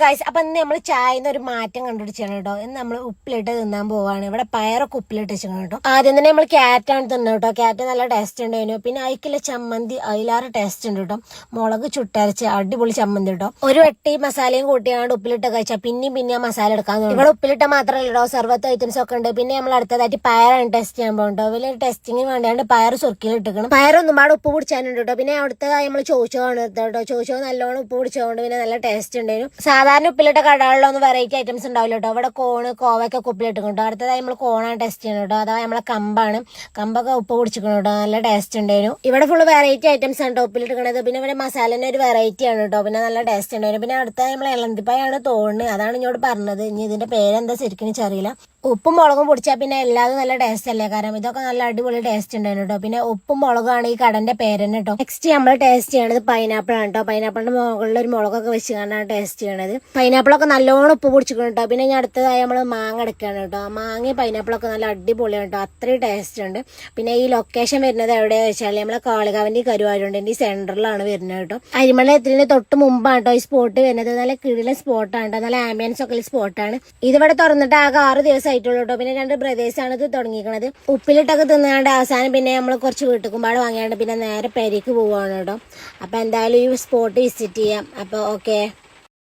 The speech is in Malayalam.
ഗൈസ് അപ്പൊ ഇന്ന് നമ്മൾ ചായന്ന് ഒരു മാറ്റം കണ്ടുപിടിച്ചാണ് കേട്ടോ. ഇന്ന് നമ്മൾ ഉപ്പിലിട്ട് തിന്നാൻ പോവാണ്. ഇവിടെ പയറൊക്കെ ഉപ്പിലിട്ട് വെച്ചാണ് കേട്ടോ. ആദ്യം തന്നെ നമ്മൾ ക്യാറ്റാണ് തിന്നത് കേട്ടോ. ക്യാറ്റ് നല്ല ടേസ്റ്റ് ഉണ്ടായിരുന്നു. പിന്നെ അയക്കില്ല ചമ്മന്തി അതിലാറ് ടേസ്റ്റ് ഉണ്ട് കേട്ടോ. മുളക് ചുട്ടരച്ച് അടിപൊളി ചമ്മന്തി കേട്ടോ. ഒരു വട്ടി മസാലയും കൂട്ടിയാണ്ട് ഉപ്പിലിട്ട് കഴിച്ചാൽ പിന്നെയും പിന്നെ മസാല എടുക്കാൻ തോന്നും ഇവിടെ ഉപ്പിലിട്ട മാത്രമല്ല കേട്ടോ. സർവത്ത് ഐറ്റംസ് ഒക്കെ ഉണ്ട്. പിന്നെ നമ്മൾ അടുത്തതായിട്ട് പയറാണ് ടെസ്റ്റ് ചെയ്യാൻ പോകുന്നുണ്ടോ വലിയ ടെസ്റ്റിങ്ങിന് വേണ്ടിയാണ്ട് പയർ സുർക്കിൽ ഇട്ടിക്കണം പയറൊന്നും പാടെ ഉപ്പ് പിടിച്ചാനുണ്ട് കേട്ടോ. പിന്നെ അടുത്തതായി നമ്മൾ ചോദിച്ചോണ്ട് കേട്ടോ. ചോദിച്ചോ നല്ലോണം ഉപ്പ് പിടിച്ചോണ്ട് പിന്നെ നല്ല ടേസ്റ്റ് ഉണ്ടായിരുന്നു. സാധാരണ ഉപ്പിലിട്ട കടകളിലൊന്നും വെറൈറ്റി ഐറ്റംസ് ഉണ്ടാവില്ല കേട്ടോ അവിടെ കോണ് കോവയ്ക്കൊക്കെ ഉപ്പിലിട്ട് കേട്ടോ അടുത്തതായി നമ്മൾ കോണാണ് ടെസ്റ്റ് ചെയ്യുന്നത് കേട്ടോ അതായത് നമ്മളെ കമ്പാണ്. കമ്പൊക്കെ ഉപ്പ് കുടിച്ചിരിക്കണം കേട്ടോ നല്ല ടേസ്റ്റ് ഉണ്ടായിരുന്നു ഇവിടെ ഫുള്ള് വെറൈറ്റി ഐറ്റംസ് ആണ് കേട്ടോ ഉപ്പിലിട്ടിക്കണത് പിന്നെ ഇവിടെ മസാലേന്റെ ഒരു വെറൈറ്റി ആണ് കേട്ടോ പിന്നെ നല്ല ടേസ്റ്റ് ഉണ്ടായിരുന്നു പിന്നെ അടുത്തായി നമ്മൾ ഇളന്തിപ്പായാണ് തോന്നുന്നത്. അതാണ് ഇങ്ങോട്ട് പറഞ്ഞത്. ഇനി ഇതിന്റെ പേരെന്താ ശരിക്കും എനിക്കറിയില്ല ഉപ്പും മുളകും പൊടിച്ചാൽ പിന്നെ എല്ലാതും നല്ല ടേസ്റ്റ് അല്ലേ? കാരണം ഇതൊക്കെ നല്ല അടിപൊളി ടേസ്റ്റ് ഉണ്ടായിരുന്നു കേട്ടോ പിന്നെ ഉപ്പും മുളകാണ് ഈ കടന്റെ പേരന്നെ കേട്ടോ നെക്സ്റ്റ് നമ്മൾ ടേസ്റ്റ് ചെയ്യണത് പൈനാപ്പിൾ ആണ് കേട്ടോ പൈനാപ്പിളിന്റെ മുകളിൽ ഒരു മുളകൊക്കെ വെച്ച് കണ്ടാണ് ടേസ്റ്റ് ചെയ്യണത്. പൈനാപ്പിളൊക്കെ നല്ലോണം ഉപ്പ് പൊടിച്ചിക്കണം കേട്ടോ. പിന്നെ ഞാൻ അടുത്തതായി നമ്മൾ മാങ്ങ എടുക്കുകയാണ് കേട്ടോ. മാങ്ങയും പൈനാപ്പിളൊക്കെ നല്ല അടിപൊളിയാണ് കേട്ടോ. അത്രയും ടേസ്റ്റ് ഉണ്ട്. പിന്നെ ഈ ലൊക്കേഷൻ വരുന്നത് എവിടെയാ വെച്ചാൽ നമ്മളെ കരുവാരുണ്ട് ഈ സെന്ററിലാണ് വരുന്നത് കേട്ടോ. അരിമല എത്തുന്നതിന് തൊട്ട് മുമ്പാണ് കേട്ടോ ഈ സ്പോട്ട് വരുന്നത്. നല്ല കിടിലെ സ്പോട്ടാണ് കേട്ടോ. നല്ല ആംബിയൻസ് ഒക്കെ സ്പോട്ടാണ് ഇതിവിടെ തുറന്നിട്ട് ആകെ ആറ് ദിവസം ആയിട്ടുള്ളൂ കേട്ടോ. പിന്നെ രണ്ട് ആണ് ഇത് തുടങ്ങിയിരിക്കുന്നത് ഉപ്പിലിട്ടൊക്കെ തിന്നാണ്ട് അവസാനം പിന്നെ നമ്മൾ കുറച്ച് വീട്ടുകുമ്പാട് വാങ്ങിയാണ്ട് പിന്നെ നേരെ പെരിക്ക് പോവാണ് കേട്ടോ. അപ്പൊ എന്തായാലും ഈ സ്പോട്ട് വിസിറ്റ് ചെയ്യാം. അപ്പോൾ ഓക്കെ